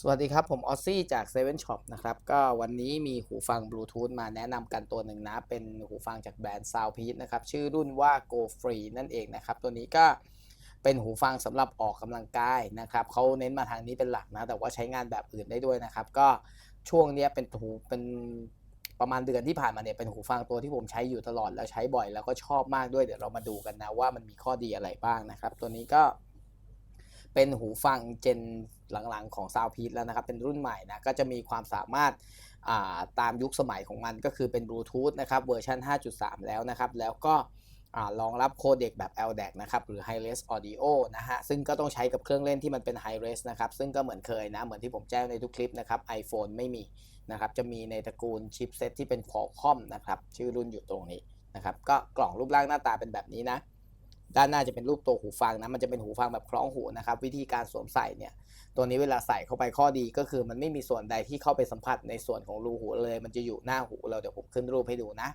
สวัสดีครับ ผมออซซี่จาก Seven Shop นะครับ ก็วันนี้มีหูฟังบลูทูธมาแนะนำกันตัวหนึ่งนะ เป็นหูฟังจากแบรนด์ Soundpeace นะครับ ชื่อรุ่นว่า Go Free นั่นเองนะครับ ตัวนี้ก็เป็นหูฟังสำหรับออกกำลังกายนะครับเขาเน้นมาทางนี้เป็นหลักนะ แต่ว่าใช้งานแบบอื่นได้ด้วยนะครับ ก็ช่วงนี้เป็นหูเป็นประมาณเดือนที่ผ่านมาเนี่ยเป็นหูฟังตัวที่ผมใช้อยู่ตลอดแล้วใช้บ่อยแล้วก็ชอบมากด้วยเดี๋ยวเรามาดูกันนะว่ามันมีข้อดีอะไรบ้างนะครับ ตัวนี้ก็ เป็นหูฟังเจนหลังๆของ Soundpeace แล้วนะครับ เป็นรุ่นใหม่นะก็จะมีความสามารถาตามยุคสมัยของมันก็คือเป็นบลูทูธนะครับเวอร์ชัน5.3 แล้วนะครับ แล้วก็รองรับโคเด็กแบบ LDAC นะครับ หรือ High Res Audio นะฮะ ซึ่งก็ต้องใช้กับเครื่องเล่นที่มันเป็น High Res นะครับ ซึ่งก็เหมือนเคยนะ เหมือนที่ผมแจ้งในทุกคลิปนะครับ iPhone ไม่มีนะครับ จะมีในตระกูลชิปเซตที่เป็น Qualcomm นะครับ ชื่อรุ่นอยู่ตรงนี้นะครับ ก็กล่องรูปร่างหน้าตาเป็นแบบนี้นะ ด้านหน้าจะเป็นรูปตัวหูฟังนะมันจะเป็นหูฟังแบบคล้องหูนะครับวิธีการสวมใส่เนี่ยตัวนี้เวลาใส่เข้าไปข้อดีก็คือ มันไม่มีส่วนใดที่เข้าไปสัมผัสในส่วนของรูหูเลย มันจะอยู่หน้าหูเราเดี๋ยวผมขึ้นรูปให้ดูนะ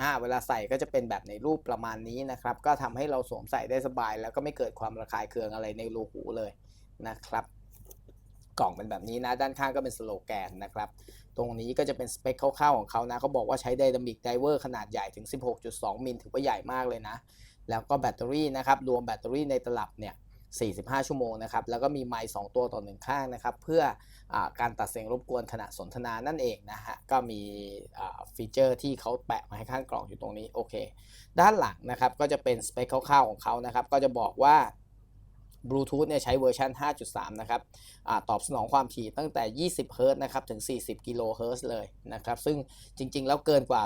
อ่าเวลาใส่ก็จะเป็นแบบในรูปประมาณนี้นะครับ ก็ทำให้เราสวมใส่ได้สบาย แล้วก็ไม่เกิดความระคายเคืองอะไรในรูหูเลยนะครับ กล่องเป็นแบบนี้นะ ด้านข้างก็เป็นสโลแกนนะครับ ตรงนี้ก็จะเป็นสเปคคร่าวๆของเขานะเขาบอกว่าใช้ไดนามิกไดเวอร์ขนาดใหญ่ถึง 16.2 มิลถือว่าใหญ่มากเลยนะ แล้วก็แบตเตอรี่นะครับ รวมแบตเตอรี่ในตลับเนี่ย45 ชั่วโมงนะครับ แล้วก็มีไมค์2ตัวต่อหนึ่งข้างนะครับ เพื่ออการตัดเสียงรบกวนขณะสนทนานั่นเองนะฮะ ก็มีฟีเจอร์ที่เขาแปะมาให้ข้างกล่องอยู่ตรงนี้ โอเค ด้านหลังนะครับ ก็จะเป็นสเปคคร่าวๆของเขานะครับ ก็จะบอกว่า บลูทูธเนี่ยใช้เวอร์ชัน5.3 นะครับอตอบสนองความถี่ตั้งแต่ 20 เฮิรต์นะครับ ถึง 40 กิโลเฮิรต์เลยนะครับ ซึ่งจริง ๆ แล้วเกินกว่า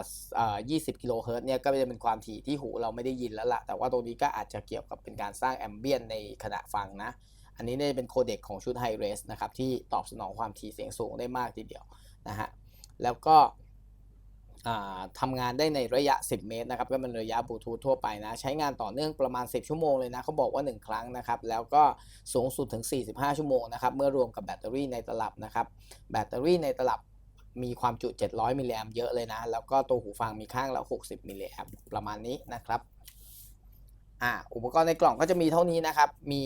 20 กิโลเฮิรต์เนี่ย ก็จะเป็นความถี่ที่หูเราไม่ได้ยินแล้วล่ะ แต่ว่าตรงนี้ก็อาจจะเกี่ยวกับเป็นการสร้างแอมเบียนในขณะฟังนะ อันนี้เนี่ยเป็นโคเด็กของชุดไฮเรสนะครับ ที่ตอบสนองความถี่เสียงสูงได้มากทีเดียวนะฮะ แล้วก็ ทำงานได้ในระยะ 10 เมตรนะครับก็เป็นระยะบลูทูธทั่วไปนะใช้งานต่อเนื่องประมาณ 10 ชั่วโมงเลยนะเขาบอกว่า 1 ครั้งนะครับแล้วก็สูงสุดถึง 45 ชั่วโมงนะครับเมื่อรวมกับแบตเตอรี่ในตลับนะครับแบตเตอรี่ในตลับมีความจุ 700 มิลลิแอมเยอะเลยนะ แล้วก็ตัวหูฟังมีข้างละ 60 มิลลิแอมประมาณนี้นะครับอ่าอุปกรณ์ในกล่องก็จะมีเท่านี้นะครับ มี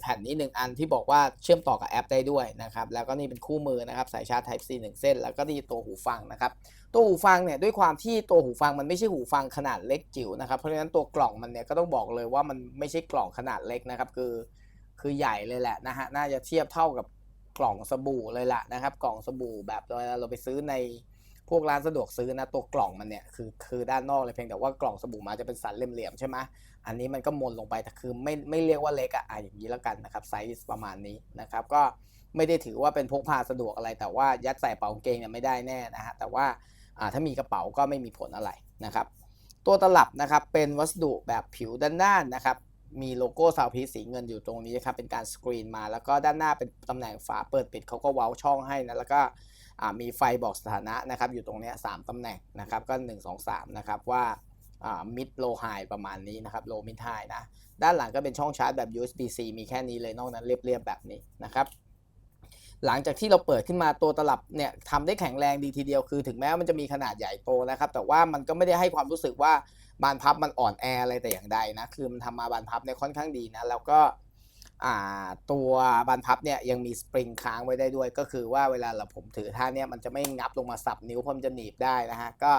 แผ่นนี้ 1 อันที่บอกว่าเชื่อมต่อกับแอปได้ด้วยนะครับ แล้วก็นี่เป็นคู่มือนะครับ สายชาร์จ Type C 1 เส้น แล้วก็นี่ตัวหูฟังนะครับ ตัวหูฟังเนี่ยด้วยความที่ตัวหูฟังมันไม่ใช่หูฟังขนาดเล็กจิ๋วนะครับ เพราะฉะนั้นตัวกล่องมันเนี่ยก็ต้องบอกเลยว่ามันไม่ใช่กล่องขนาดเล็กนะครับ คือคือใหญ่เลยแหละนะฮะน่าจะเทียบเท่ากับกล่องสบู่เลยละนะครับ กล่องสบู่แบบเวลาเราไปซื้อในพวกร้านสะดวกซื้อนะตัวกล่องมันเนี่ยคือคือด้านนอกเลยเพียงแต่ว่ากล่องสบู่มาจะเป็นสันเหลี่ยมๆใช่ไหมอันนี้มันก็มนลงไปแต่คือไม่ไม่เรียกว่าเล็กอะอะอย่างนี้แล้วกันนะครับไซส์ประมาณนี้นะครับ ก็ไม่ได้ถือว่าเป็นพกพาสะดวกอะไร แต่ว่ายัดใส่เป๋ากางเกงเนี่ยไม่ได้แน่นะฮะแต่ว่า ถ้ามีกระเป๋าก็ไม่มีผลอะไรนะครับตัวตลับนะครับเป็นวัสดุแบบผิวด้านๆนะครับมีโลโก้ซาวพีสีเงินอยู่ตรงนี้นะครับเป็นการสกรีนมา แล้วก็ด้านหน้าเป็นตำแหน่งฝาเปิดปิดเขาก็เว้าช่องให้นะแล้วก็มีไฟบอกสถานะนะครับอยู่ตรงนี้3ตำแหน่งนะครับก็ 1 2 3นะครับว่ามิดโลไฮประมาณนี้นะครับโลมิดไฮนะด้านหลังก็เป็นช่องชาร์จแบบ USB-C มีแค่นี้เลยนอกนั้นเรียบๆแบบนี้นะครับ หลังจากที่เราเปิดขึ้นมาตัวตลับเนี่ยทำได้แข็งแรงดีทีเดียวคือ ถึงแม้มันจะมีขนาดใหญ่โตนะครับ แต่ว่ามันก็ไม่ได้ให้ความรู้สึกว่าบานพับมันอ่อนแออะไรแต่อย่างใดนะคือมันทำมาบานพับเนี่ยค่อนข้างดีนะแล้วก็ตัวบานพับเนี่ยยังมีสปริงค้างไว้ได้ด้วย ก็คือว่าเวลาเราผมถือท่าเนี่ยมันจะไม่งับลงมาสับนิ้วเพราะมันจะหนีบได้นะฮะก็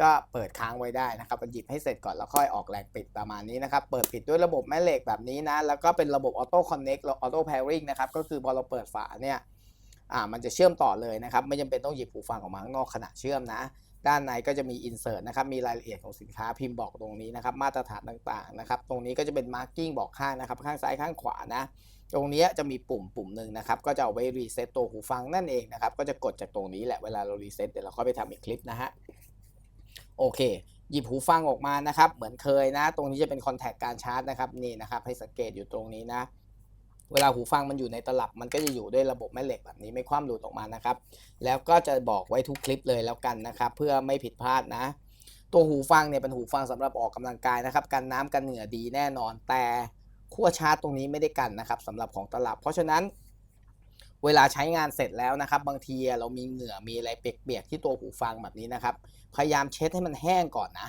ก็เปิดค้างไว้ได้นะครับหยิบให้เสร็จก่อนแล้วค่อยออกแรงปิดประมาณนี้นะครับ เปิดปิดด้วยระบบแม่เหล็กแบบนี้นะ แล้วก็เป็นระบบออโต้คอนเน็กต์ออโต้แพริงนะครับ ก็คือพอเราเปิดฝาเนี่ย อ่า มันจะเชื่อมต่อเลยนะครับ ไม่จำเป็นต้องหยิบหูฟังออกมาข้างนอกขณะเชื่อมนะ ด้านในก็จะมีอินเสิร์ตนะครับ มีรายละเอียดของสินค้าพิมพ์บอกตรงนี้นะครับ มาตรฐานต่างๆนะครับ ตรงนี้ก็จะเป็นมาร์กิ้งบอกข้างนะครับ ข้างซ้ายข้างขวานะ ตรงนี้จะมีปุ่มปุ่มหนึ่งนะครับ ก็จะเอาไว้รีเซ็ตตัวหูฟังนั่นเองนะครับ ก็จะกดจากตรงนี้แหละ เวลาเรารีเซ็ตเดี๋ยวเราค่อยไปทำอีกคลิปนะฮะ โอเค หยิบหูฟังออกมานะครับ เหมือนเคยนะ ตรงนี้จะเป็นคอนแทคการชาร์จนะครับนี่นะครับ ให้สังเกตอยู่ตรงนี้นะ เวลาหูฟังมันอยู่ในตลับ มันก็จะอยู่ด้วยระบบแม่เหล็กแบบนี้ไม่คว่ำหลุดออกมานะครับ แล้วก็จะบอกไว้ทุกคลิปเลยแล้วกันนะครับ เพื่อไม่ผิดพลาดนะ ตัวหูฟังเนี่ยเป็นหูฟังสำหรับออกกำลังกายนะครับกันน้ำกันเหงื่อดีแน่นอนแต่ขั้วชาร์จตรงนี้ไม่ได้กันนะครับสำหรับของตลับ เพราะฉะนั้น เวลาใช้งานเสร็จแล้วนะครับ บางทีเรามีเหงื่อมีอะไรเปียกๆที่ตัวหูฟังแบบนี้นะครับ พยายามเช็ดให้มันแห้งก่อนนะ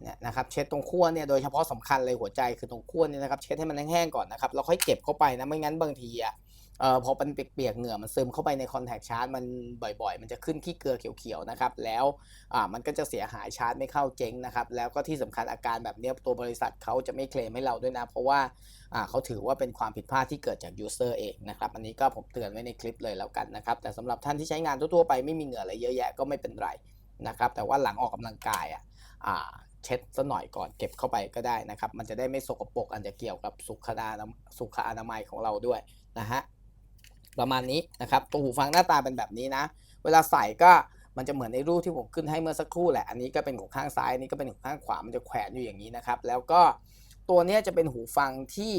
เนี่ยนะครับเช็ดตรงขั้วเนี่ยโดยเฉพาะสำคัญเลยหัวใจคือตรงขั้วเนี่ยนะครับเช็ดให้มันแห้งๆก่อนนะครับแล้วค่อยเก็บเข้าไปนะไม่งั้นบางทีอะ เอ่อพอมันเปียกๆเหงื่อมันซึมเข้าไปในคอนแทคชาร์จมันบ่อยๆ มันจะขึ้นขี้เกลือเขียวๆนะครับแล้วอ่ามันก็จะเสียหายชาร์จไม่เข้าเจ๊งนะครับแล้วก็ที่สำคัญอาการแบบเนี้ยตัวบริษัทเขาจะไม่เคลมให้เราด้วยนะ เพราะว่าอ่าเขาถือว่าเป็นความผิดพลาดที่เกิดจากยูเซอร์เองนะครับอันนี้ก็ผมเตือนไว้ในคลิปเลยแล้วกันนะครับแต่สำหรับท่านที่ใช้งานทั่วๆไปไม่มีเหงื่ออะไรเยอะแยะก็ไม่เป็นไรนะครับแต่ว่าหลังออกกำลังกายอะอ่าเช็ดซะหน่อยก่อนเก็บเข้าไปก็ได้นะครับ มันจะได้ไม่สกปรกอันจะเกี่ยวกับสุขอนาสุขอนามัยของเราด้วยนะฮะ ประมาณนี้นะครับตัวหูฟังหน้าตาเป็นแบบนี้นะ เวลาใส่ก็มันจะเหมือนในรูปที่ผมขึ้นให้เมื่อสักครู่แหละ อันนี้ก็เป็นของข้างซ้ายอันนี้ก็เป็นของข้างขวา มันจะแขวนอยู่อย่างนี้นะครับ แล้วก็ตัวนี้จะเป็นหูฟังที่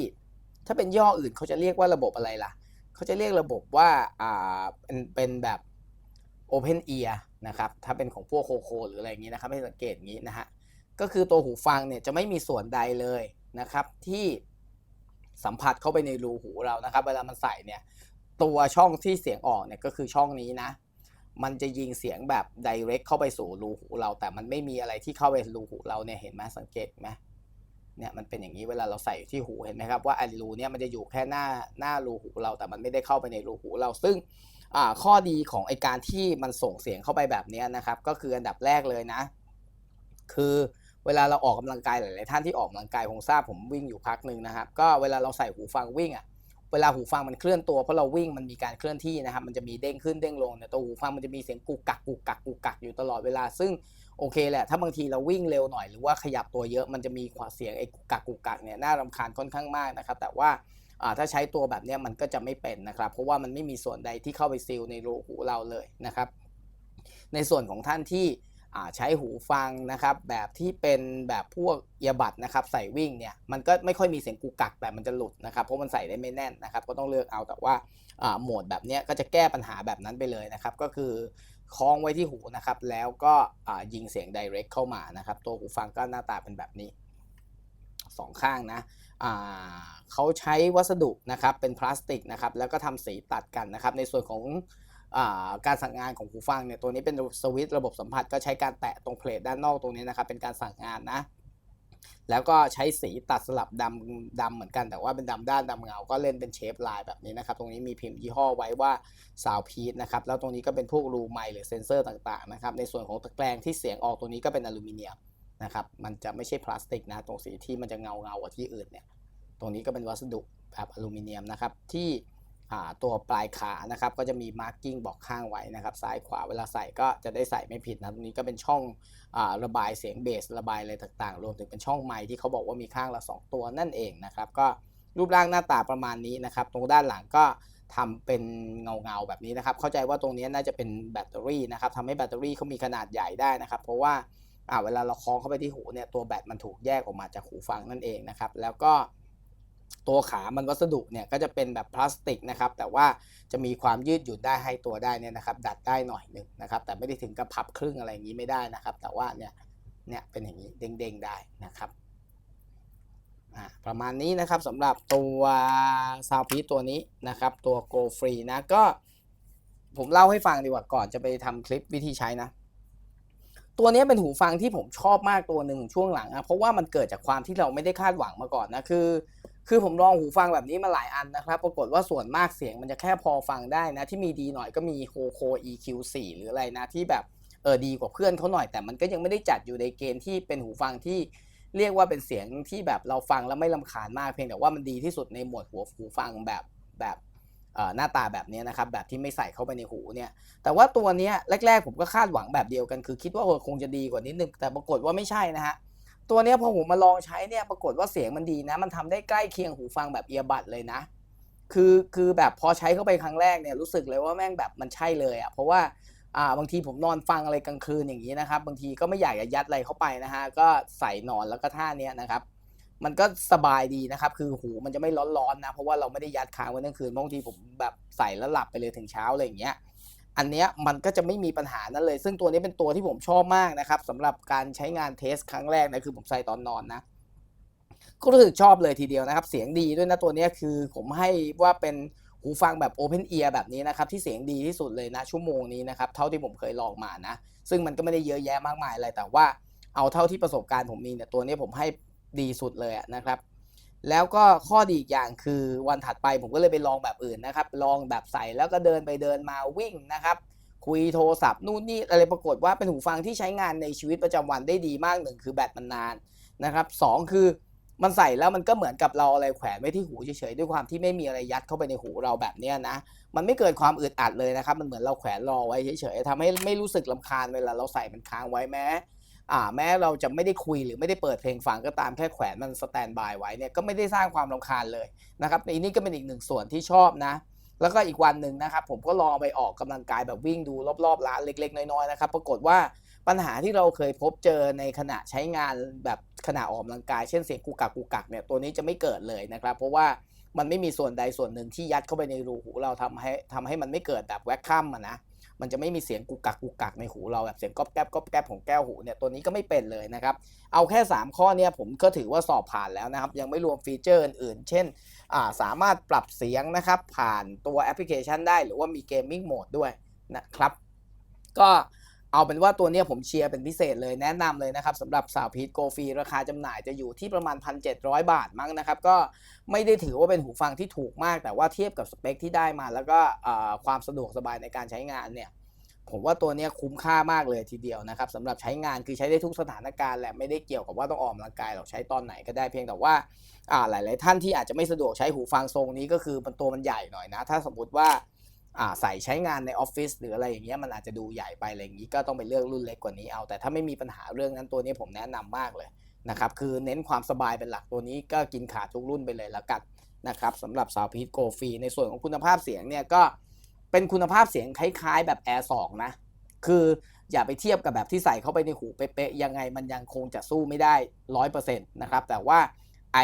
ถ้าเป็นย่ออื่นเขาจะเรียกว่าระบบอะไรล่ะ เขาจะเรียกระบบว่าอ่าเป็นเป็นแบบ Open Ear นะครับ ถ้าเป็นของพวกโคโคหรืออะไรอย่างนี้นะครับ ให้สังเกตงี้นะฮะ ก็คือตัวหูฟังเนี่ยจะไม่มีส่วนใดเลยนะครับที่สัมผัสเข้าไปในรูหูเรานะครับ เวลามันใส่เนี่ย ตัวช่องที่เสียงออกเนี่ยก็คือช่องนี้นะ มันจะยิงเสียงแบบ direct เข้าไปสู่รูหูเรา แต่มันไม่มีอะไรที่เข้าไปรูหูเราเนี่ยเห็นไหมสังเกตไหมเนี่ยมันเป็นอย่างนี้เวลาเราใส่ที่หูเห็นไหมครับว่าไอ้รูเนี่ยมันจะอยู่แค่หน้าหน้ารูหูเรา แต่มันไม่ได้เข้าไปในรูหูเรา ซึ่งข้อดีของไอการที่มันส่งเสียงเข้าไปแบบนี้นะครับ ก็คืออันดับแรกเลยนะ คือเวลาเราออกกำลังกายหลาย ๆ ท่านที่ออกกำลังกายคงทราบผมวิ่งอยู่พักหนึ่งนะครับ ก็เวลาเราใส่หูฟังวิ่งอะ เวลาหูฟังมันเคลื่อนตัวเพราะเราวิ่งมันมีการเคลื่อนที่นะครับมันจะมีเด้งขึ้นเด้งลงเนี่ยตัวหูฟังมันจะมีเสียงกุกกักกุกกักกุกกักอยู่ตลอดเวลาซึ่งโอเคแหละถ้าบางทีเราวิ่งเร็วหน่อยหรือว่าขยับตัวเยอะมันจะมีความเสียงไอ้กุกกักกุกกักเนี่ยน่ารำคาญค่อนข้างมากนะครับแต่ว่าถ้าใช้ตัวแบบนี้มันก็จะไม่เป็นนะครับ เพราะว่ามันไม่มีส่วนใดที่เข้าไปซีลในรูหูเราเลยนะครับ ในส่วนของท่านที่ ใช้หูฟังนะครับแบบที่เป็นแบบพวกเอียบัดนะครับใส่วิ่งเนี่ยมันก็ไม่ค่อยมีเสียงกุกกักแต่มันจะหลุดนะครับเพราะมันใส่ได้ไม่แน่นนะครับก็ต้องเลือกเอาแต่ว่าโหมดแบบนี้ก็จะแก้ปัญหาแบบนั้นไปเลยนะครับก็คือคล้องไว้ที่หูนะครับแล้วก็ยิงเสียง direct เข้ามานะครับตัวหูฟังก็หน้าตาเป็นแบบนี้สองข้างนะเขาใช้วัสดุนะครับเป็นพลาสติกนะครับแล้วก็ทำสีตัดกันนะครับในส่วนของ การสั่งงานของหูฟังเนี่ยตัวนี้เป็นสวิตช์ระบบสัมผัสก็ใช้การแตะตรงเพลทด้านนอกตรงนี้นะครับเป็นการสั่งงานนะ แล้วก็ใช้สีตัดสลับดำดำเหมือนกันแต่ว่าเป็นดำด้านดำเงา ก็เล่นเป็นเชฟลายแบบนี้นะครับ ตรงนี้มีพิมพ์ยี่ห้อไว้ว่าซาวพีทนะครับ แล้วตรงนี้ก็เป็นพวกรูไมหรือเซนเซอร์ต่างๆนะครับ ในส่วนของตะแกรงที่เสียงออกตรงนี้ก็เป็นอลูมิเนียมนะครับมันจะไม่ใช่พลาสติกนะตรงสีที่มันจะเงาเงากว่าที่อื่นเนี่ยตรงนี้ก็เป็นวัสดุแบบอลูมิเนียมนะครับที่ ตัวปลายขานะครับก็จะมีมาร์กิ้งบอกข้างไว้นะครับซ้ายขวาเวลาใส่ก็จะได้ใส่ไม่ผิดนะตรงนี้ก็เป็นช่องอระบายเสียงเบสระบายอะไรต่างๆ รวมถึงเป็นช่องไมค์ที่เขาบอกว่ามีข้างละ 2 ตัวนั่นเองนะครับก็รูปร่างหน้าตาประมาณนี้นะครับ ตรงด้านหลังก็ทำเป็นเงาๆแบบนี้นะครับ เข้าใจว่าตรงนี้น่าจะเป็นแบตเตอรี่นะครับทำให้แบตเตอรี่เขามีขนาดใหญ่ได้นะครับ เพราะว่าเวลาเราคล้องเข้าไปที่หูเนี่ยตัวแบตมันถูกแยกออกมาจากหูฟังนั่นเองนะครับ แล้วก็ ตัวขามันวัสดุเนี่ยก็จะเป็นแบบพลาสติกนะครับ แต่ว่าจะมีความยืดหยุ่นได้ให้ตัวได้เนี่ยนะครับ ดัดได้หน่อยหนึ่งนะครับ แต่ไม่ได้ถึงกับพับครึ่งอะไรอย่างนี้ไม่ได้นะครับ แต่ว่าเนี่ยเนี่ยเป็นอย่างนี้เด้งๆได้นะครับอ่าประมาณนี้นะครับสำหรับตัวซาวพีตัวนี้นะครับ ตัว Go Free นะก็ผมเล่าให้ฟังดีกว่าก่อนจะไปทำคลิปวิธีใช้นะ ตัวนี้เป็นหูฟังที่ผมชอบมากตัวหนึ่งช่วงหลังนะเพราะว่ามันเกิดจากความที่เราไม่ได้คาดหวังมาก่อนนะคือ คือผมลองหูฟังแบบนี้มาหลายอันนะครับ ปรากฏว่าส่วนมากเสียงมันจะแค่พอฟังได้นะ ที่มีดีหน่อยก็มีโ o โค EQ4 หรืออะไรนะ ที่แบบเออดีกว่าเพื่อนเขาหน่อย แต่มันก็ยังไม่ได้จัดอยู่ในเกณฑ์ที่เป็นหูฟังที่เรียกว่าเป็นเสียงที่แบบเราฟังแล้วไม่ลำคาญมากเพียงแต่ว่ามันดีที่สุดในหมวดหัวหูฟังแบบแบบหน้าตาแบบนี้นะครับแบบที่ไม่ใส่เข้าไปในหูเนี่ยแต่ว่าตัวนี้แรก ๆ ผมก็คาดหวังแบบเดียวกัน คือคิดว่าคงจะดีกว่านิดนึงแต่ปรากฏว่าไม่ใช่นะฮะ ตัวนี้พอผมมาลองใช้เนี่ยปรากฏว่าเสียงมันดีนะ มันทำได้ใกล้เคียงหูฟังแบบเอียบัดเลยนะ คือคือแบบพอใช้เข้าไปครั้งแรกเนี่ยรู้สึกเลยว่าแม่งแบบมันใช่เลยอะ่ะเพราะว่าอ่าบางทีผมนอนฟังอะไรกลางคืนอย่างนี้นะครับ บางทีก็ไม่อยากจะยัดอะไรเข้าไปนะฮะก็ใส่นอนแล้วก็ท่าเนี้ยนะครับ มันก็สบายดีนะครับ คือหูมันจะไม่ร้อนๆนะ เพราะว่าเราไม่ได้ยัดค้างไว้ทั้งคืนบางทีผมแบบใส่แล้วหลับไปเลยถึงเช้าอะไรอย่างเงี้ย อันเนี้ยมันก็จะไม่มีปัญหานั้นเลย ซึ่งตัวนี้เป็นตัวที่ผมชอบมากนะครับสำหรับการใช้งานเทสครั้งแรกนะคือผมใส่ตอนนอนนะ ก็รู้สึกชอบเลยทีเดียวนะครับ เสียงดีด้วยนะตัวนี้คือผมให้ว่าเป็นหูฟังแบบ Open Ear แบบนี้นะครับ ที่เสียงดีที่สุดเลยนะ ชั่วโมงนี้นะครับ เท่าที่ผมเคยลองมานะ ซึ่งมันก็ไม่ได้เยอะแยะมากมายอะไรแต่ว่าเอาเท่าที่ประสบการณ์ผมมีเนี่ยตัวนี้ผมให้ดีสุดเลยนะครับ แล้วก็ข้อดีอีกอย่างคือวันถัดไปผมก็เลยไปลองแบบอื่นนะครับ ลองแบบใส่แล้วก็เดินไปเดินมาวิ่งนะครับ คุยโทรศัพท์นู่นนี่อะไรปรากฏว่าเป็นหูฟังที่ใช้งานในชีวิตประจำวันได้ดีมากหนึ่งคือแบตมันนานนะครับสองคือมันใส่แล้วมันก็เหมือนกับเราอะไรแขวนไว้ที่หูเฉยๆด้วยความที่ไม่มีอะไรยัดเข้าไปในหูเราแบบเนี้ยนะ มันไม่เกิดความอึดอัดเลยนะครับ มันเหมือนเราแขวนรอไว้เฉยๆทำให้ไม่รู้สึกลำคาญเวลาเราใส่มันค้างไว้แม้ อ่าแม้เราจะไม่ได้คุยหรือไม่ได้เปิดเพลงฟังก็ตามแค่แขวนมันสแตนบายไว้เนี่ยก็ไม่ได้สร้างความรำคาญเลยนะครับอันนี้ก็เป็นอีกหนึ่งส่วนที่ชอบนะ แล้วก็อีกวันหนึ่งนะครับ ผมก็ลองไปออกกำลังกายแบบวิ่งดูรอบๆร้านเล็ก ๆ น้อยๆนะครับ ปรากฏว่าปัญหาที่เราเคยพบเจอในขณะใช้งานแบบขณะออกกำลังกายเช่นเสียงกุกกักกุกกักเนี่ยตัวนี้จะไม่เกิดเลยนะครับ เพราะว่ามันไม่มีส่วนใดส่วนหนึ่งที่ยัดเข้าไปในรูหูเราทำให้ทำให้มันไม่เกิดแบบแวคคัมอะนะ มันจะไม่มีเสียงกุกกักกุกกักในหูเราแบบเสียงก๊อบแก๊บก๊อบแก๊บของแก้วหูเนี่ยตัวนี้ก็ไม่เป็นเลยนะครับเอาแค่ 3 ข้อเนี่ยผมก็ถือว่าสอบผ่านแล้วนะครับ ยังไม่รวมฟีเจอร์อื่นๆ เช่นาสามารถปรับเสียงนะครับผ่านตัวแอปพลิเคชันได้หรือว่ามีเกมมิ่งโหมดด้วยนะครับก็ เอาเป็นว่าตัวนี้ผมเชียร์เป็นพิเศษเลยแนะนำเลยนะครับสำหรับสาวพีทโกฟีราคาจำหน่ายจะอยู่ที่ประมาณ 1,700 บาทมั้งนะครับ ก็ไม่ได้ถือว่าเป็นหูฟังที่ถูกมาก แต่ว่าเทียบกับสเปคที่ได้มาแล้วก็ความสะดวกสบายในการใช้งานเนี่ยผมว่าตัวนี้คุ้มค่ามากเลยทีเดียวนะครับสำหรับใช้งานคือใช้ได้ทุกสถานการณ์แหละไม่ได้เกี่ยวกับว่าต้องออกกำลังกายหรอกใช้ตอนไหนก็ได้เพียงแต่ว่าหลาย ๆ ท่านที่อาจจะไม่สะดวกใช้หูฟังทรงนี้ก็คือมันตัวมันใหญ่หน่อยนะ ถ้าสมมติว่า ใส่ใช้งานในออฟฟิศหรืออะไรอย่างเงี้ยมันอาจจะดูใหญ่ไปอะไรอย่างงี้ก็ต้องไปเลือกรุ่นเล็กกว่านี้เอา แต่ถ้าไม่มีปัญหาเรื่องนั้นตัวนี้ผมแนะนำมากเลยนะครับคือเน้นความสบายเป็นหลักตัวนี้ก็กินขาดทุกรุ่นไปเลยละกันนะครับสำหรับสาวพีทโกฟีในส่วนของคุณภาพเสียงเนี่ยก็เป็นคุณภาพเสียงคล้ายๆ แบบ Air 2 นะ คืออย่าไปเทียบกับแบบที่ใส่เข้าไปในหูเป๊ะๆยังไงมันยังคงจะสู้ไม่ได้ร้อยเปอร์เซ็นต์นะครับแต่ว่า ไอ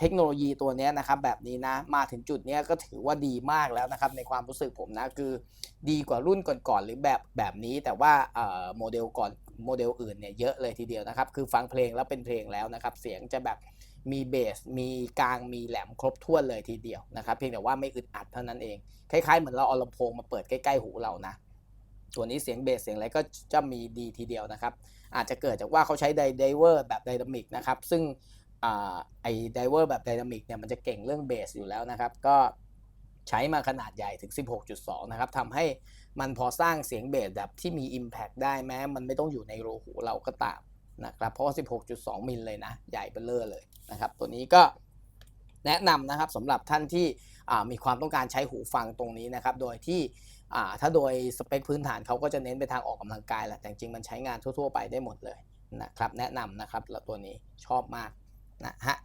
เทคโนโลยีตัวนี้นะครับแบบนี้นะมาถึงจุดนี้ก็ถือว่าดีมากแล้วนะครับในความรู้สึกผมนะคือดีกว่ารุ่นก่อนๆหรือแบบแบบนี้ แต่ว่าโมเดลก่อนโมเดลอื่นเนี่ยเยอะเลยทีเดียวนะครับคือฟังเพลงแล้วเป็นเพลงแล้วนะครับเสียงจะแบบมีเบส มีกลาง มีแหลมครบถ้วนเลยทีเดียวนะครับเพียงแต่ว่าไม่อึดอัดเท่านั้นเอง คล้ายๆ เหมือนเราเอาลำโพงมาเปิดใกล้ๆหูเรานะตัวนี้เสียงเบสเสียงอะไรก็จะมีดีทีเดียวนะครับอาจจะเกิดจากว่าเขาใช้ไดเวอร์แบบไดนามิกนะครับซึ่ง ไอไดเวอร์แบบไดนามิกเนี่ยมันจะเก่งเรื่องเบสอยู่แล้วนะครับ ก็ใช้มาขนาดใหญ่ถึง 16.2 นะครับทำให้มันพอสร้างเสียงเบสแบบที่มี Impact ได้แม้ มันไม่ต้องอยู่ในรูหูเราก็ตามนะครับเพราะ 16.2 มิลเลยนะ ใหญ่เบ้อเร่อเลยนะครับ ตัวนี้ก็แนะนำนะครับสำหรับท่านที่มีความต้องการใช้หูฟังตรงนี้นะครับ โดยที่ถ้าโดยสเปคพื้นฐานเขาก็จะเน้นไปทางออกกำลังกายแหละแต่จริงมันใช้งานทั่ว ๆ ไปได้หมดเลยนะครับ แนะนำนะครับตัวนี้ชอบมาก นะฮะ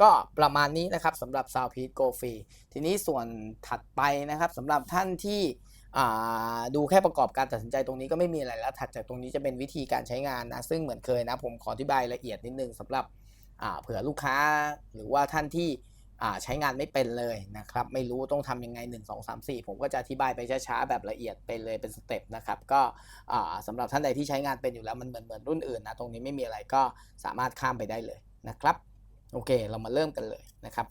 ก็ประมาณนี้นะครับสำหรับ s o u n d p e a c Go Free ทีนี้ส่วนถัดไปนะครับสำหรับท่านที่ดูแค่ประกอบการตัดสินใจตรงนี้ก็ไม่มีอะไรแล้ว ถัดจากตรงนี้จะเป็นวิธีการใช้งานนะ ซึ่งเหมือนเคยนะ ผมขออธิบายละเอียดนิดนึงสำหรับเผื่อลูกค้าหรือว่าท่านที่ใช้งานไม่เป็นเลยนะครับ ไม่รู้ต้องทำยังไง 1 2 3 4 ผมก็จะอธิบายไปช้าๆ แบบละเอียดไปเลยเป็นสเต็ปนะครับ ก็สำหรับท่านใดที่ใช้งานเป็นอยู่แล้วมันเหมือนเหมือนรุ่นอื่นนะ ตรงนี้ไม่มีอะไรก็สามารถข้ามไปได้เลยนะครับ โอเค เรามาเริ่มกันเลยนะครับ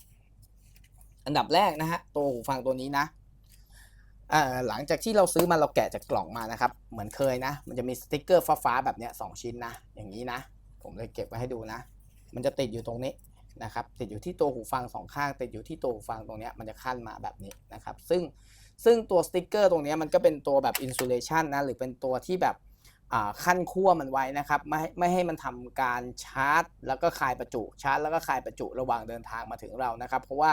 อันดับแรกนะฮะตัวหูฟังตัวนี้นะหลังจากที่เราซื้อมาเราแกะจากกล่องมานะครับ เหมือนเคยนะ มันจะมีสติ๊กเกอร์ฟ้าๆแบบเนี้ยสองชิ้นนะ อย่างนี้นะ ผมเลยเก็บไว้ให้ดูนะ มันจะติดอยู่ตรงนี้นะครับ ติดอยู่ที่ตัวหูฟังสองข้าง ติดอยู่ที่ตัวหูฟังตรงนี้มันจะขั้นมาแบบนี้นะครับ ซึ่งซึ่งตัวสติกเกอร์ตรงนี้มันก็เป็นตัวแบบอินซูเลชันนะ หรือเป็นตัวที่แบบ ขั้นขั้วมันไว้นะครับไม่ไม่ให้มันทำการชาร์จ แล้วก็คลายประจุชาร์จ แล้วก็คลายประจุระหว่างเดินทางมาถึงเรานะครับ เพราะว่า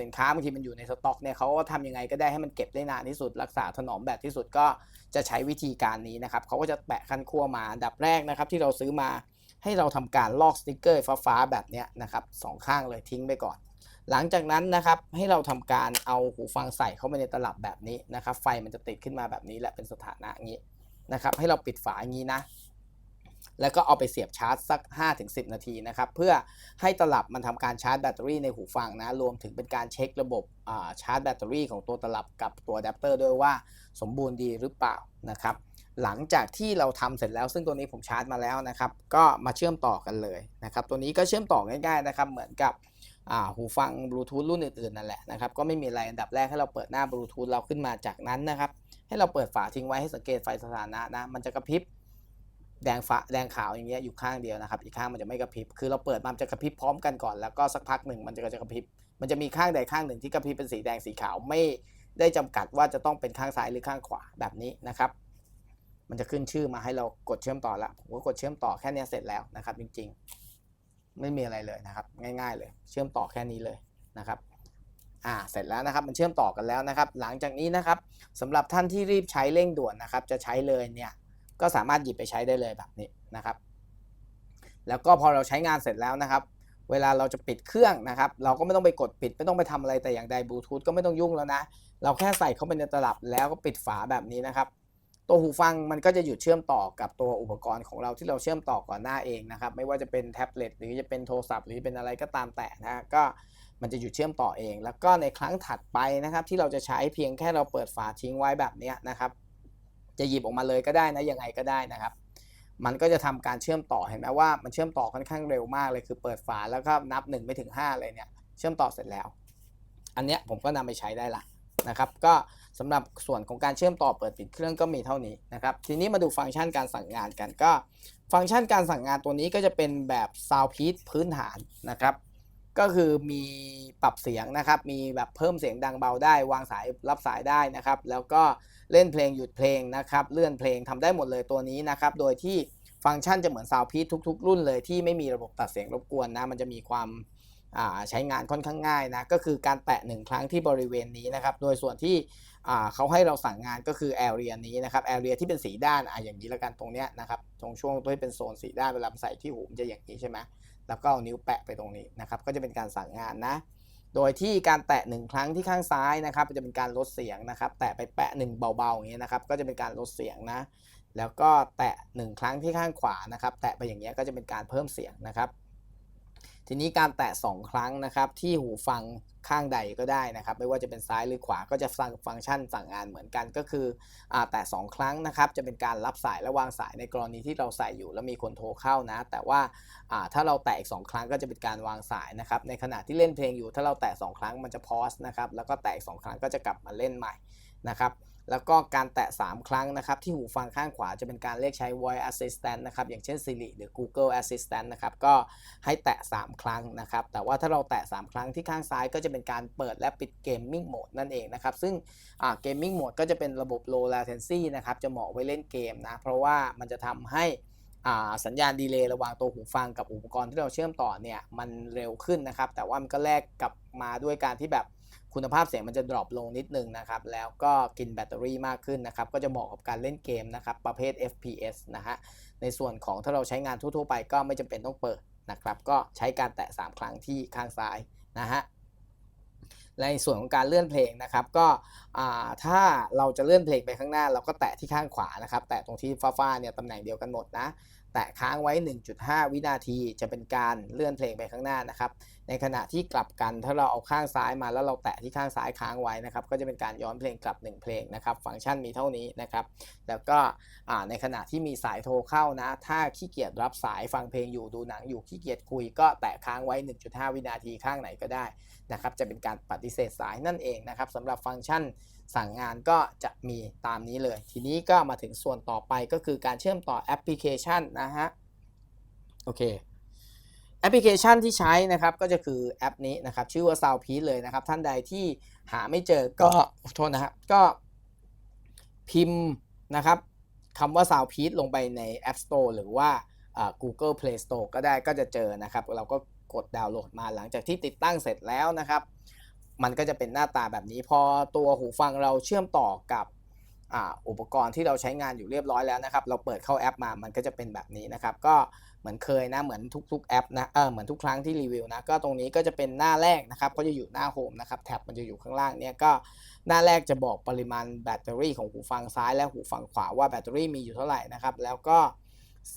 สินค้าบางทีมันอยู่ในสต็อกเนี่ยเขาก็ทำยังไงก็ได้ให้มันเก็บได้นานที่สุด รักษาถนอมแบบที่สุดก็จะใช้วิธีการนี้นะครับเขาก็จะแปะขั้นขั้วมาอันดับแรกนะครับที่เราซื้อมาให้เราทำการลอกสติกเกอร์ฟ้าๆแบบเนี้ยนะครับสองข้างเลยทิ้งไปก่อน หลังจากนั้นนะครับให้เราทำการเอาหูฟังใส่เข้าไปในตลับแบบนี้นะครับไฟมันจะติดขึ้นมาแบบนี้แหละเป็นสถานะอย่างนี้ นะครับ ให้เราปิดฝาอย่างนี้นะ แล้วก็เอาไปเสียบชาร์จสัก 5-10 นาทีนะครับ เพื่อให้ตลับมันทำการชาร์จแบตเตอรี่ในหูฟังนะ รวมถึงเป็นการเช็คระบบชาร์จแบตเตอรี่ของตัวตลับกับตัวอะแดปเตอร์ด้วยว่าสมบูรณ์ดีหรือเปล่านะครับ หลังจากที่เราทำเสร็จแล้ว ซึ่งตัวนี้ผมชาร์จมาแล้วนะครับ ก็มาเชื่อมต่อกันเลยนะครับ ตัวนี้ก็เชื่อมต่อง่าย ๆนะครับ เหมือนกับหูฟังบลูทูธรุ่นอื่นๆนั่นแหละนะครับ ก็ไม่มีอะไรอันดับแรกให้เราเปิดหน้าบลูทูธเราขึ้นมาจากนั้นนะครับ ให้เราเปิดฝาทิ้งไว้ให้สังเกตไฟสถานะนะ มันจะกระพริบแดงฟ้าแดงขาวอย่างเงี้ยอยู่ข้างเดียวนะครับ อีกข้างมันจะไม่กระพริบ คือเราเปิดมันจะกระพริบพร้อมกันก่อนแล้วก็สักพักหนึ่งมันจะจะกระพริบ มันจะมีข้างใดข้างหนึ่งที่กระพริบเป็นสีแดงสีขาวไม่ได้จำกัดว่าจะต้องเป็นข้างซ้ายหรือข้างขวาแบบนี้นะครับ มันจะขึ้นชื่อมาให้เรากดเชื่อมต่อละผมก็กดเชื่อมต่อแค่นี้เสร็จแล้วนะครับ จริง ๆ ไม่มีอะไรเลยนะครับ ง่าย ๆ เลย เชื่อมต่อแค่นี้เลยนะครับ อ่าเสร็จแล้วนะครับมันเชื่อมต่อกันแล้วนะครับ หลังจากนี้นะครับสำหรับท่านที่รีบใช้เร่งด่วนนะครับ จะใช้เลยเนี่ยก็สามารถหยิบไปใช้ได้เลยแบบนี้นะครับ แล้วก็พอเราใช้งานเสร็จแล้วนะครับ เวลาเราจะปิดเครื่องนะครับ เราก็ไม่ต้องไปกดปิดไม่ต้องไปทำอะไรแต่อย่างใดบลูทูธก็ไม่ต้องยุ่งแล้วนะ เราแค่ใส่เข้าไปในตลับแล้วก็ปิดฝาแบบนี้นะครับ ตัวหูฟังมันก็จะหยุดเชื่อมต่อกับตัวอุปกรณ์ของเราที่เราเชื่อมต่อก่อนหน้าเองนะครับ ไม่ว่าจะเป็นแท็บเล็ตหรือจะเป็นโทรศัพท์หรือเป็นอะไรก็ตามแต่นะก็ มันจะหยุดเชื่อมต่อเอง แล้วก็ในครั้งถัดไปนะครับ ที่เราจะใช้เพียงแค่เราเปิดฝาทิ้งไว้แบบนี้นะครับ จะหยิบออกมาเลยก็ได้นะยังไงก็ได้นะครับ มันก็จะทำการเชื่อมต่อเห็นไหมว่ามันเชื่อมต่อค่อนข้างเร็วมากเลยคือเปิดฝาแล้วก็นับ1ไม่ถึง5เลยเนี่ยเชื่อมต่อเสร็จแล้ว อันเนี้ยผมก็นำไปใช้ได้ละนะครับ ก็สำหรับส่วนของการเชื่อมต่อเปิดปิดเครื่องก็มีเท่านี้นะครับ ทีนี้มาดูฟังก์ชันการสั่งงานกันก็ ฟังก์ชันการสั่งงานตัวนี้ก็จะเป็นแบบ Sound p i e c พื้นฐานนะครับ ก็คือมีปรับเสียงนะครับ มีแบบเพิ่มเสียงดังเบาได้ วางสายรับสายได้นะครับ แล้วก็เล่นเพลงหยุดเพลงนะครับ เลื่อนเพลงทำได้หมดเลยตัวนี้นะครับ โดยที่ฟังก์ชันจะเหมือน Sound p i e c ทุก ๆ รุ่นเลยที่ไม่มีระบบตัดเสียงรบกวนนะ มันจะมีความใช้งานค่อนข้างง่ายนะ ก็คือการแตะหนึ่งครั้งที่บริเวณนี้นะครับ โดยส่วนที่เขาให้เราสั่งงานก็คือแอเรียนี้นะครับแอเรียที่เป็นสีด้านอะอย่างนี้แล้วกันตรงเนี้ยนะครับ ตรงช่วงที่เป็นโซนสีด้านเวลาใส่ที่หูมันจะอย่างนี้ใช่ไหม แล้วก็เอานิ้วแปะไปตรงนี้นะครับ ก็จะเป็นการสั่งงานนะ โดยที่การแตะหนึ่งครั้งที่ข้างซ้ายนะครับ จะเป็นการลดเสียงนะครับ แตะไปแปะหนึ่งเบาๆอย่างเงี้ยนะครับ ก็จะเป็นการลดเสียงนะ แล้วก็แตะหนึ่งครั้งที่ข้างขวานะครับ แตะไปอย่างเงี้ยก็จะเป็นการเพิ่มเสียงนะครับ ทีนี้การแตะ 2 ครั้งนะครับที่หูฟังข้างใดก็ได้นะครับ ไม่ว่าจะเป็นซ้ายหรือขวาก็จะฟังฟังก์ชันสั่งงานเหมือนกันก็คืออแตะ2ครั้งนะครับจะเป็นการรับสายและวางสายในกรณีที่เราใส่อยู่ แล้วมีคนโทรเข้านะ แต่ว่าถ้าเราแตะอีก2ครั้งก็จะเป็นการวางสายนะครับในขณะที่เล่นเพลงอยู่ ถ้าเราแตะ2ครั้งมันจะพอสนะครับแล้วก็แตะอีก2ครั้งก็จะกลับมาเล่นใหม่ นะครับแล้วก็การแตะ 3 ครั้งนะครับที่หูฟังข้างขวาจะเป็นการเรียกใช้ voice assistant นะครับอย่างเช่น Siri หรือ Google Assistant นะครับก็ให้แตะ 3 ครั้งนะครับแต่ว่าถ้าเราแตะ 3 ครั้งที่ข้างซ้ายก็จะเป็นการเปิดและปิด Gaming Mode นั่นเองนะครับซึ่ง Gaming Mode ก็จะเป็นระบบ low latency นะครับจะเหมาะไว้เล่นเกมนะเพราะว่ามันจะทำให้สัญญาณดีเลย์ระหว่างตัวหูฟังกับอุปกรณ์ที่เราเชื่อมต่อเนี่ยมันเร็วขึ้นนะครับแต่ว่ามันก็แลกกับมาด้วยการที่แบบ คุณภาพเสียงมันจะดรอปลงนิดนึงนะครับ แล้วก็กินแบตเตอรี่มากขึ้นนะครับ ก็จะเหมาะกับการเล่นเกมนะครับ ประเภท FPS นะฮะ ในส่วนของถ้าเราใช้งานทั่วๆไปก็ไม่จำเป็นต้องเปิดนะครับ ก็ใช้การแตะ 3 ครั้งที่ข้างซ้ายนะฮะในส่วนของการเลื่อนเพลงนะครับ ก็ถ้าเราจะเลื่อนเพลงไปข้างหน้า เราก็แตะที่ข้างขวานะครับ แตะตรงที่ฟ้าๆเนี่ยตำแหน่งเดียวกันหมดนะ แตะค้างไว้ 1.5 วินาทีจะเป็นการเลื่อนเพลงไปข้างหน้านะครับ ในขณะที่กลับกันถ้าเราเอาข้างซ้ายมาแล้วเราแตะที่ข้างซ้ายค้างไว้นะครับ ก็จะเป็นการย้อนเพลงกลับ 1 เพลงนะครับ ฟังก์ชันมีเท่านี้นะครับ แล้วก็ในขณะที่มีสายโทรเข้านะ ถ้าขี้เกียจรับสายฟังเพลงอยู่ดูหนังอยู่ขี้เกียจคุย ก็แตะค้างไว้ 1.5 วินาทีข้างไหนก็ได้นะครับ จะเป็นการปฏิเสธสายนั่นเองนะครับสำหรับฟังก์ชัน สั่งงานก็จะมีตามนี้เลย ทีนี้ก็มาถึงส่วนต่อไปก็คือการเชื่อมต่อแอปพลิเคชันนะฮะ โอเค แอปพลิเคชันที่ใช้นะครับก็จะคือแอปนี้นะครับ ชื่อว่า Soundpeace เลยนะครับ ท่านใดที่หาไม่เจอก็โทษนะครับก็พิมพ์นะครับคำว่า Soundpeace ลงไปใน App Store หรือว่า Google Play Store ก็ได้ก็จะเจอนะครับ เราก็กดดาวน์โหลดมาหลังจากที่ติดตั้งเสร็จแล้วนะครับ มันก็จะเป็นหน้าตาแบบนี้ พอตัวหูฟังเราเชื่อมต่อกับอุปกรณ์ที่เราใช้งานอยู่เรียบร้อยแล้วนะครับ เราเปิดเข้าแอปมา มันก็จะเป็นแบบนี้นะครับ ก็เหมือนเคยนะ เหมือนทุกๆแอปนะเออเหมือนทุกครั้งที่รีวิวนะ ก็ตรงนี้ก็จะเป็นหน้าแรกนะครับ ก็จะอยู่หน้าโฮมนะครับ แท็บมันจะอยู่ข้างล่างเนี่ย ก็หน้าแรกจะบอกปริมาณแบตเตอรี่ของหูฟังซ้ายและหูฟังขวาว่าแบตเตอรี่มีอยู่เท่าไหร่นะครับ แล้วก็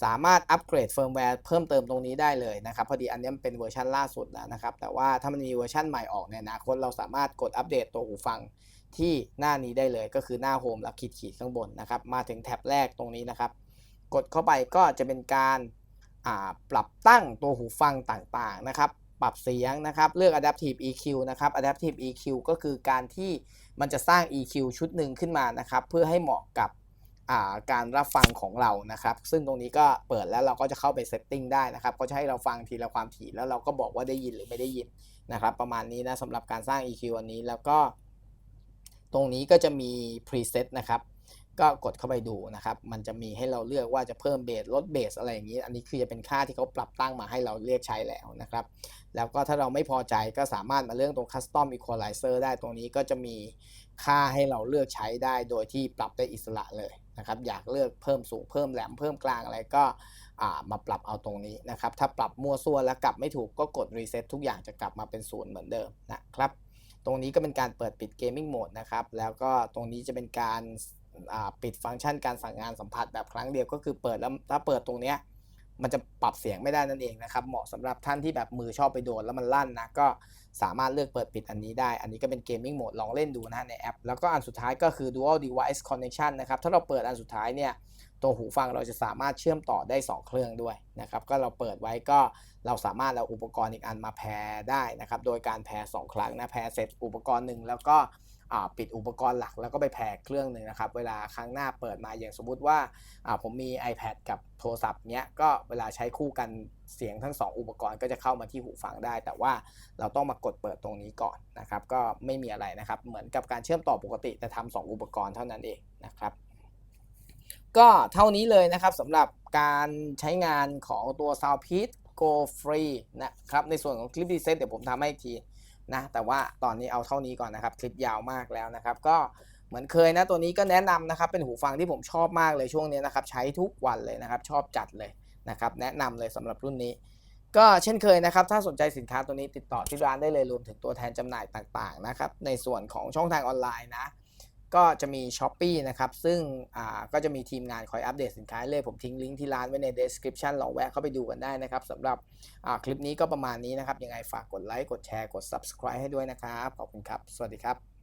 สามารถอัปเกรดเฟิร์มแวร์เพิ่มเติมตรงนี้ได้เลยนะครับ พอดีอันนี้เป็นเวอร์ชันล่าสุดแล้วนะครับ แต่ว่าถ้ามันมีเวอร์ชันใหม่ออกในอนาคตเราสามารถกดอัปเดตตัวหูฟังที่หน้านี้ได้เลยก็คือหน้าโฮมแล้วขีดขีดข้างบนนะครับ มาถึงแท็บแรกตรงนี้นะครับ กดเข้าไปก็จะเป็นการปรับตั้งตัวหูฟังต่างๆนะครับปรับเสียงนะครับเลือก adaptive EQ นะครับ adaptive EQ ก็คือการที่มันจะสร้าง EQ ชุดหนึ่งขึ้นมานะครับ เพื่อให้เหมาะกับ การรับฟังของเรานะครับ ซึ่งตรงนี้ก็เปิดแล้วเราก็จะเข้าไปเซตติ้งได้นะครับก็จะให้เราฟังทีละความถี่แล้วเราก็บอกว่าได้ยินหรือไม่ได้ยินนะครับ ประมาณนี้นะสำหรับการสร้าง EQ อันนี้แล้วก็ ตรงนี้ก็จะมี preset นะครับก็กดเข้าไปดูนะครับ มันจะมีให้เราเลือกว่าจะเพิ่มเบสลดเบสอะไรอย่างนี้ อันนี้คือจะเป็นค่าที่เขาปรับตั้งมาให้เราเลือกใช้แล้วนะครับ แล้วก็ถ้าเราไม่พอใจก็สามารถมาเลือกตรง custom equalizer ได้ตรงนี้ก็จะมีค่าให้เราเลือกใช้ได้โดยที่ปรับได้อิสระเลย นะครับอยากเลือกเพิ่มสูงเพิ่มแหลมเพิ่มกลางอะไรก็มาปรับเอาตรงนี้นะครับ ถ้าปรับมั่วซั่วแล้วกลับไม่ถูกก็กดรีเซ็ตทุกอย่างจะกลับมาเป็นศูนย์เหมือนเดิมนะครับ ตรงนี้ก็เป็นการเปิดปิดเกมมิ่งโหมดนะครับ แล้วก็ตรงนี้จะเป็นการปิดฟังก์ชันการสั่งงานสัมผัสแบบครั้งเดียวก็คือเปิดแล้วถ้าเปิดตรงเนี้ย มันจะปรับเสียงไม่ได้นั่นเองนะครับ เหมาะสำหรับท่านที่แบบมือชอบไปโดนแล้วมันลั่นนะ ก็สามารถเลือกเปิดปิดอันนี้ได้ อันนี้ก็เป็น Gaming Mode ลองเล่นดูนะในแอป แล้วก็อันสุดท้ายก็คือ Dual Device Connection นะครับ ถ้าเราเปิดอันสุดท้ายเนี่ย ตัวหูฟังเราจะสามารถเชื่อมต่อได้ 2 เครื่องด้วยนะครับ ก็เราเปิดไว้ก็เราสามารถเอาอุปกรณ์อีกอันมาแพรได้นะครับ โดยการแพร2ครั้งนะ แพรเสร็จอุปกรณ์หนึ่งแล้วก็ ปิดอุปกรณ์หลักแล้วก็ไปแพร์เครื่องหนึ่งนะครับ เวลาครั้งหน้าเปิดมาอย่างสมมุติว่าผมมี iPad กับโทรศัพท์เนี้ยก็เวลาใช้คู่กันเสียงทั้ง 2 อุปกรณ์ก็จะเข้ามาที่หูฟังได้ แต่ว่าเราต้องมากดเปิดตรงนี้ก่อนนะครับก็ไม่มีอะไรนะครับเหมือนกับการเชื่อมต่อปกติแต่ทำสองอุปกรณ์เท่านั้นเองนะครับก็เท่านี้เลยนะครับสำหรับการใช้งานของตัว Soundpeak Go Free นะครับในส่วนของคลิปดีเซตเดี๋ยวผมทำให้อีกที นะแต่ว่าตอนนี้เอาเท่านี้ก่อนนะครับ คลิปยาวมากแล้วนะครับ ก็เหมือนเคยนะตัวนี้ก็แนะนำนะครับ เป็นหูฟังที่ผมชอบมากเลยช่วงนี้นะครับ ใช้ทุกวันเลยนะครับ ชอบจัดเลยนะครับ แนะนำเลยสำหรับรุ่นนี้ ก็เช่นเคยนะครับ ถ้าสนใจสินค้าตัวนี้ติดต่อที่ร้านได้เลยรวมถึงตัวแทนจำหน่ายต่างๆนะครับ ในส่วนของช่องทางออนไลน์นะ ก็จะมี s h อ p e e นะครับ ซึ่งก็จะมีทีมงานคอยอัปเดตสินค้าเลย ผมทิ้งลิงก์ที่ร้านไว้ใน description ลองแวะเข้าไปดูกันได้นะครับสำหรับคลิปนี้ก็ประมาณนี้นะครับ ยังไงฝากกดไลค์ กดแชร์ กด subscribe ให้ด้วยนะครับ ขอบคุณครับ สวัสดีครับ